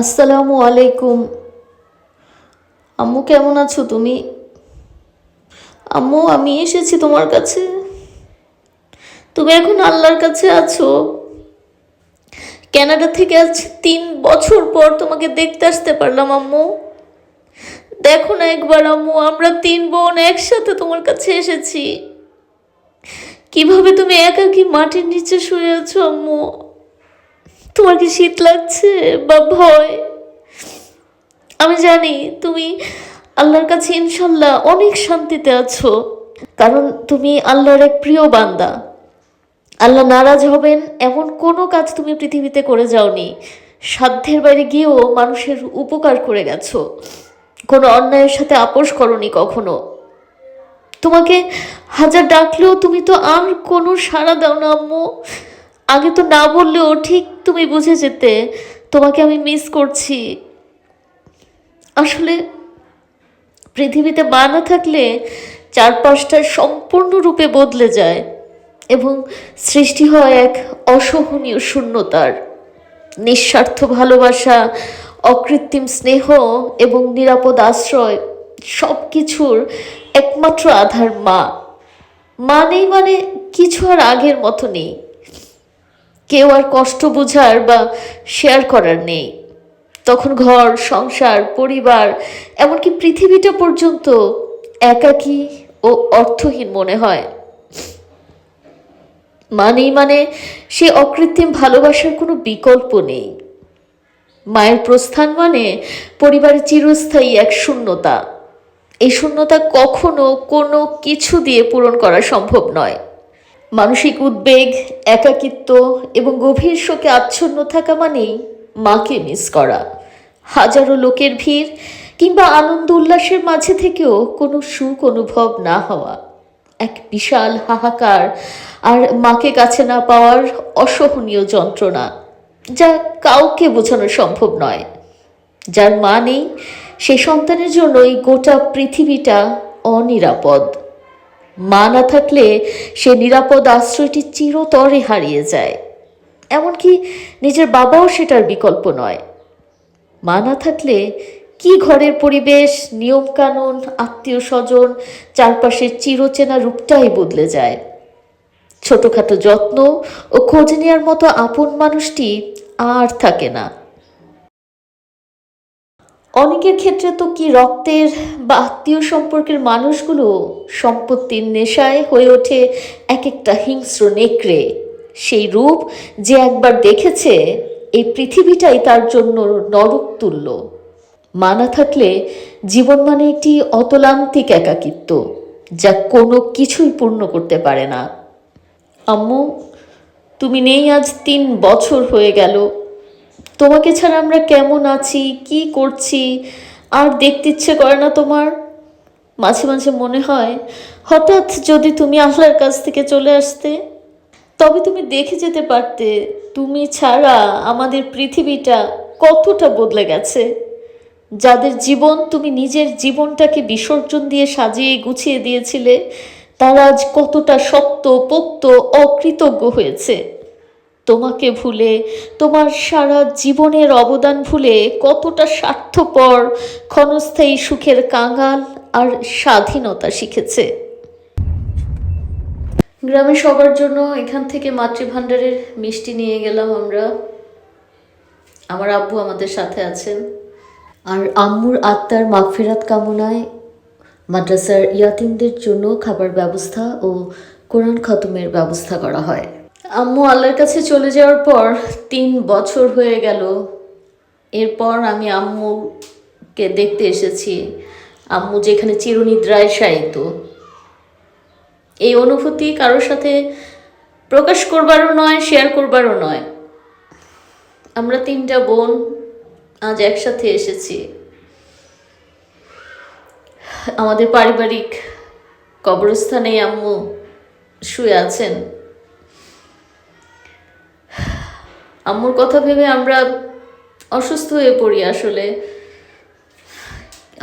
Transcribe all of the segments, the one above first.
আসসালামু আলাইকুম। আম্মু, কেমন আছো তুমি? আম্মু, আমি এসেছি তোমার কাছে। তুমি এখন আল্লাহর কাছে আছো? কানাডা থেকে আজ তিন বছর পর তোমাকে দেখতে আসতে পারলাম, আম্মু। দেখো না একবার, আম্মু, আমরা তিন বোন একসাথে তোমার কাছে এসেছি। কীভাবে তুমি একাকি মাটির নিচে শুয়ে আছো, আম্মু? তোমার কি শীত লাগছে বা ভয়? আমি জানি তুমি আল্লাহর কাছে ইনশাল্লাহ অনেক শান্তিতে আছো, কারণ তুমি আল্লাহর এক প্রিয় বান্দা। আল্লাহ নারাজ হবেন এমন কোনো কাজ তুমি পৃথিবীতে করে যাওনি। সাধ্যের বাইরে গিয়েও মানুষের উপকার করে গেছো। কোনো অন্যায়ের সাথে আপোষ করনি কখনো। তোমাকে হাজার ডাকলেও তুমি তো আর কোনো সাড়া দাও না, আম্মু। আগে তো না বললেও ঠিক তুমি বুঝে যেতে। তোমাকে আমি মিস করছি। আসলে পৃথিবীতে মা না থাকলে চারপাশটা সম্পূর্ণরূপে বদলে যায় এবং সৃষ্টি হয় এক অসহনীয় শূন্যতার। নিঃস্বার্থ ভালোবাসা, অকৃত্রিম স্নেহ এবং নিরাপদ আশ্রয় সব কিছুর একমাত্র আধার মা। মা নেই মানে কিছু আর আগের মতো নেই কেউ আর কষ্ট বোঝার বা শেয়ার করার নেই। তখন ঘর, সংসার, পরিবার, এমনকি পৃথিবীটা পর্যন্ত একাকী ও অর্থহীন মনে হয়। মানেই মানে সে অকৃত্রিম ভালোবাসার কোনো বিকল্প নেই। মায়ের প্রস্থান মানে পরিবারের চিরস্থায়ী এক শূন্যতা। এই শূন্যতা কখনো কোনো কিছু দিয়ে পূরণ করা সম্ভব নয়। মানসিক উদ্বেগ, একাকিত্ব এবং গভীর শোকে আচ্ছন্ন থাকা মানেই মাকে মিস করা। হাজারো লোকের ভিড় কিংবা আনন্দ উল্লাসের মাঝে থেকেও কোনো সুখ অনুভব না হওয়া। এক বিশাল হাহাকার আর মাকে কাছে না পাওয়ার অসহনীয় যন্ত্রণা, যা কাউকে বোঝানো সম্ভব নয়। যার মা নেই সেই সন্তানের জন্য এই গোটা পৃথিবীটা অনিরাপদ। মা না থাকলে সে নিরাপদ আশ্রয়টি চিরতরে হারিয়ে যায়। এমনকি নিজের বাবাও সেটার বিকল্প নয়। মা না থাকলে কি ঘরের পরিবেশ, নিয়মকানুন আত্মীয় স্বজন চারপাশের চিরচেনা রূপটাই বদলে যায়। ছোটোখাটো যত্ন ও খোঁজ নেওয়ার মতো আপন মানুষটি আর থাকে না। অনেকের ক্ষেত্রে তো কি রক্তের বা আত্মীয় সম্পর্কের মানুষগুলো সম্পত্তির নেশায় হয়ে ওঠে এক একটা হিংস্র নেকড়ে। সেই রূপ যে একবার দেখেছে, এই পৃথিবীটাই তার জন্য নরক তুল্য মা না থাকলে জীবন মানে একটি অতলান্তিক একাকিত্ব, যা কোনো কিছুই পূর্ণ করতে পারে না। আম্মু, তুমি নেই আজ তিন বছর হয়ে গেল। তোমাকে ছাড়া আমরা কেমন আছি? কি করছি? আর দেখতে ইচ্ছে করে না তোমার? মাঝে মাঝে মনে হয়, হঠাৎ যদি তুমি আল্লাহর কাছ থেকে চলে আসতে, তবে তুমি দেখে যেতে পারতে, তুমি ছাড়া আমাদের পৃথিবীটা কতটা বদলে গেছে। যাদের জীবন তুমি নিজের জীবনটাকে বিসর্জন দিয়ে সাজিয়ে গুছিয়ে দিয়েছিলে, তারা আজ কতটা শক্ত, পোক্ত, অকৃতজ্ঞ হয়েছে। তোমাকে ভুলে, তোমার সারা জীবনের অবদান ভুলে কতটা স্বার্থপর, ক্ষণস্থায়ী সুখের কাঙাল আর স্বাধীনতা শিখেছে। গ্রামে সবার জন্য এখান থেকে মাতৃভাণ্ডারের মিষ্টি নিয়ে গেলাম আমরা। আমার আব্বু আমাদের সাথে আছেন। আর আম্মুর আত্মার মাগফিরাত কামনায় মাদ্রাসার ইয়াতিমদের জন্য খাবার ব্যবস্থা ও কোরআন খতমের ব্যবস্থা করা হয়। আম্মু আল্লাহর কাছে চলে যাওয়ার পর তিন বছর হয়ে গেল। এরপর আমি আম্মুকে দেখতে এসেছি। আম্মু যেখানে চিরনিদ্রায় শায়িত। এই অনুভূতি কারোর সাথে প্রকাশ করবারও নয় শেয়ার করবারও নয়। আমরা তিনটা বোন আজ একসাথে এসেছি। আমাদের পারিবারিক কবরস্থানে আম্মু শুয়ে আছেন। আম্মুর কথা ভেবে আমরা অসুস্থ হয়ে পড়ি আসলে।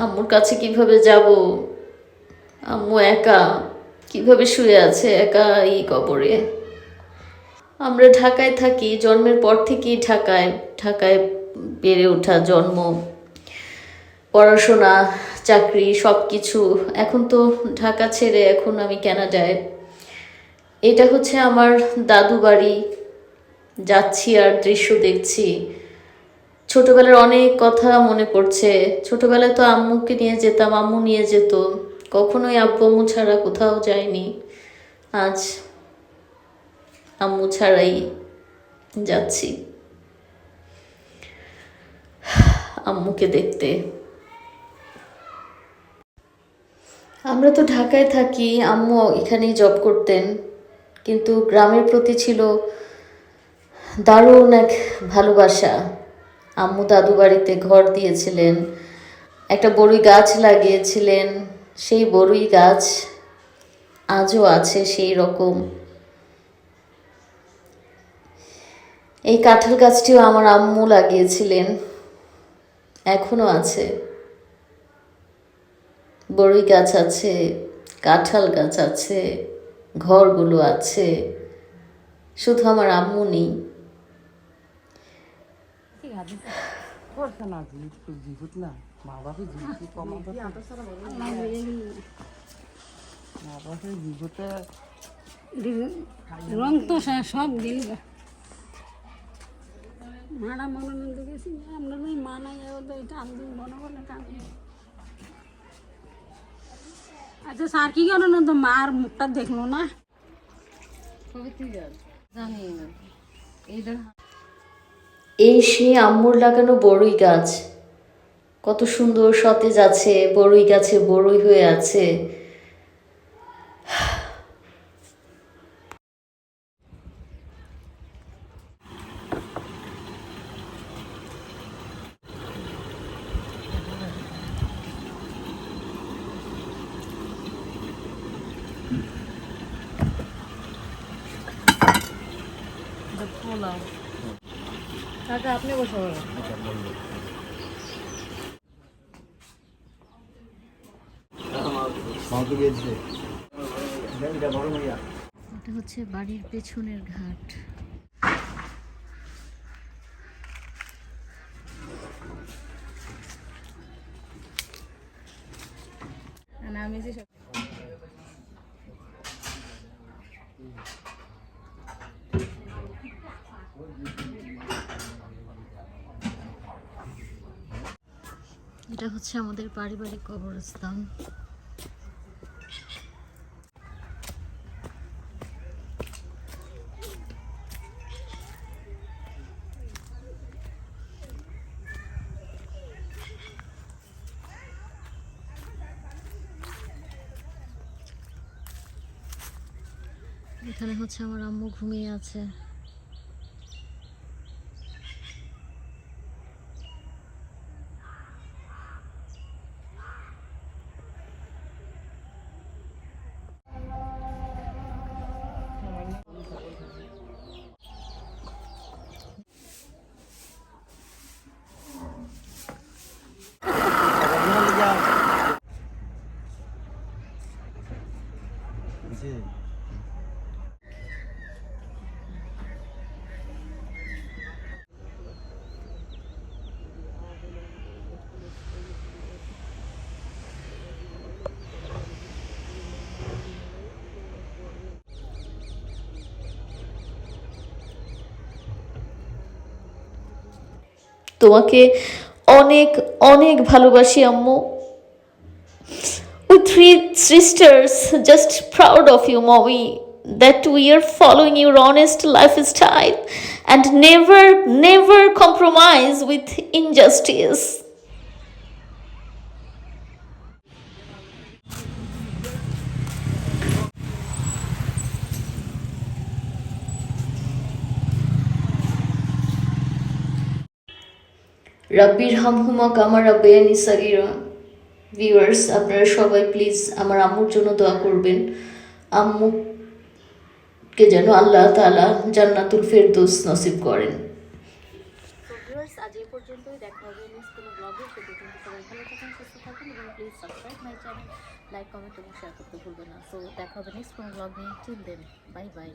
আম্মুর কাছে কীভাবে যাব? আম্মু একা, কীভাবে শুয়ে আছে একা এই কবরে? আমরা ঢাকায় থাকি, জন্মের পর থেকেই ঢাকায় ঢাকায় বেড়ে ওঠা জন্ম। পড়াশোনা, চাকরি সব কিছু এখন তো ঢাকা ছেড়ে এখন আমি ক্যানাডায়। এটা হচ্ছে আমার দাদু বাড়ি যাচ্ছি আর দৃশ্য দেখছি। ছোটবেলার অনেক কথা মনে পড়ছে। ছোটবেলায় তো আম্মুকে নিয়ে যেতাম, আম্মু নিয়ে যেত। কখনোই আব্বু আম্মু ছাড়া কোথাও যায়নি। আজ আম্মু ছাড়াই যাচ্ছি। আম্মুকে দেখতে। আমরা তো ঢাকায় থাকি, আম্মু এখানেই জব করতেন। কিন্তু গ্রামের প্রতি ছিল দারুণ এক ভালোবাসা। আম্মু দাদু বাড়িতে ঘর দিয়েছিলেন। একটা বড়ই গাছ লাগিয়েছিলেন। সেই বড়ই গাছ আজও আছে সেই রকম। এই কাঁঠাল গাছটিও আমার আম্মু লাগিয়েছিলেন। এখনও আছে। বড়ই গাছ আছে, কাঁঠাল গাছ আছে, ঘরগুলো আছে। শুধু আমার আম্মু নেই। না জি একটু না মা বাপে জিভুত মা বাপে জিভুতে রং তো সব দিল মারা মনে দেখেছি আমরা ওই ওদের টান মনে করলে টান আচ্ছা স্যার কি গেল না তো মার মুখটা দেখল না। জানি না। এইটা এই সে আম্মুর লাগানো বড়ই গাছ। কত সুন্দর সতেজ আছে, বড়ই গাছে বড়ই হয়ে আছে। কাকা আপনি বসে বলেন এটা হচ্ছে বাড়ির পেছনের ঘাট। আমি যে এটা হচ্ছে আমাদের পারিবারিক কবরস্থান। এখানে হচ্ছে আমার আম্মু ঘুমিয়ে আছে। তোমাকে অনেক অনেক ভালোবাসি আম্মু We three sisters just proud of you, mommy, that we are following your honest lifestyle and never, never compromise with injustice. রাব্বির হামহুমা কামার আব্বায়ানি সাগিরা। ভিউয়ার্স আপনারা সবাই প্লিজ আমার আম্মুর জন্য দোয়া করবেন। আম্মুকে যেন আল্লাহ তাআলা জান্নাতুল ফেরদৌস নসিব করেন। আজ এই পর্যন্তই। দেখা হবে নেক্সট কোনো ব্লগে সে পর্যন্ত সবাই ভালো থাকুন, সুস্থ থাকুন এবং please subscribe my channel like comment এবং শেয়ার করতে ভুলবেন না। সো দেখা হবে নেক্সট কোনো ব্লগ নিয়ে দেন বাই বাই